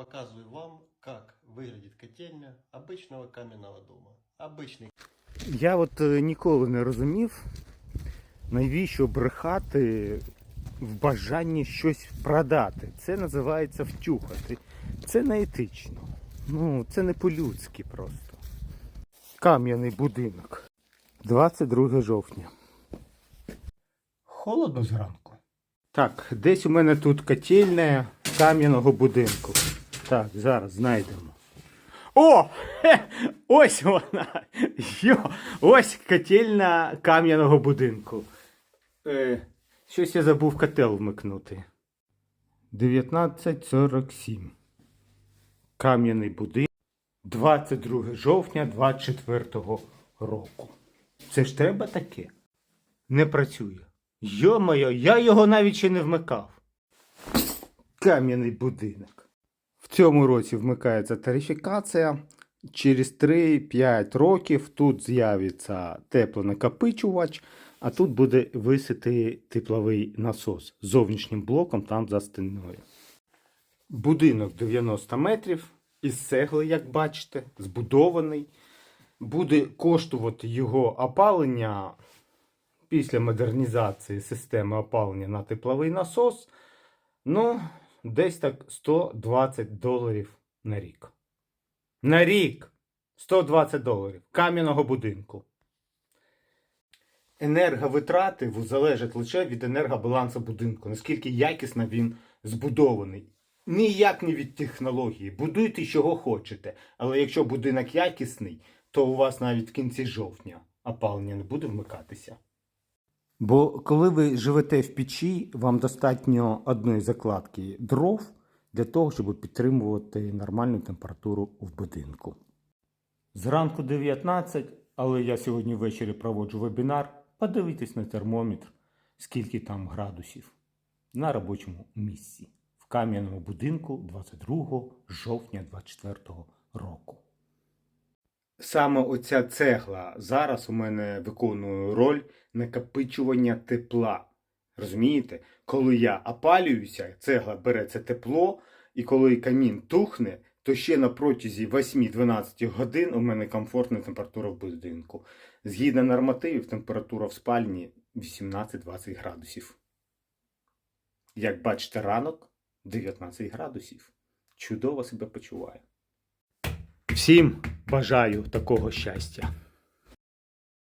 Показываю вам, как выглядит котельня обычного каменного дома. Обычный Я от е, ніколи не розумів, навіщо брехати в бажанні щось продати. Це називається втюхати. Це не етично. Ну, це не по-людськи просто. Кам'яний будинок. 22 жовтня. Холодно зранку. Так, десь у мене тут котельня кам'яного будинку. Так, зараз знайдемо. О! Хе! Ось вона! Йо! Ось котельня кам'яного будинку. Е, щось я забув котел вмикнути. 1947. Кам'яний будинок. 22 жовтня 24 року. Це ж треба таке? Не працює. Йо-моє, я його навіть ще не вмикав. Кам'яний будинок. Цьому році вмикається тарифікація. Через 3-5 років тут з'явиться теплонакопичувач, а тут буде висити тепловий насос з зовнішнім блоком там за стіною. Будинок 90 метрів із цегли, як бачите, збудований. Буде коштувати його опалення після модернізації системи опалення на тепловий насос. Ну, десь так 120 доларів на рік. На рік 120 доларів кам'яного будинку. Енерговитрати залежать лише від енергобалансу будинку, наскільки якісно він збудований. Ніяк не від технології. Будуйте, чого хочете. Але якщо будинок якісний, то у вас навіть в кінці жовтня опалення не буде вмикатися. Бо коли ви живете в печі, вам достатньо одної закладки дров для того, щоб підтримувати нормальну температуру в будинку. Зранку 19, але я сьогодні ввечері проводжу вебінар. Подивитись на термометр, скільки там градусів на робочому місці в кам'яному будинку 22 жовтня 24 року. Саме оця цегла зараз у мене виконує роль накопичування тепла. Розумієте? Коли я опалююся, цегла бере це тепло, і коли камін тухне, то ще на протязі 8-12 годин у мене комфортна температура в будинку. Згідно нормативів, температура в спальні 18-20 градусів. Як бачите, ранок 19 градусів. Чудово себе почуваю. Всім бажаю такого щастя.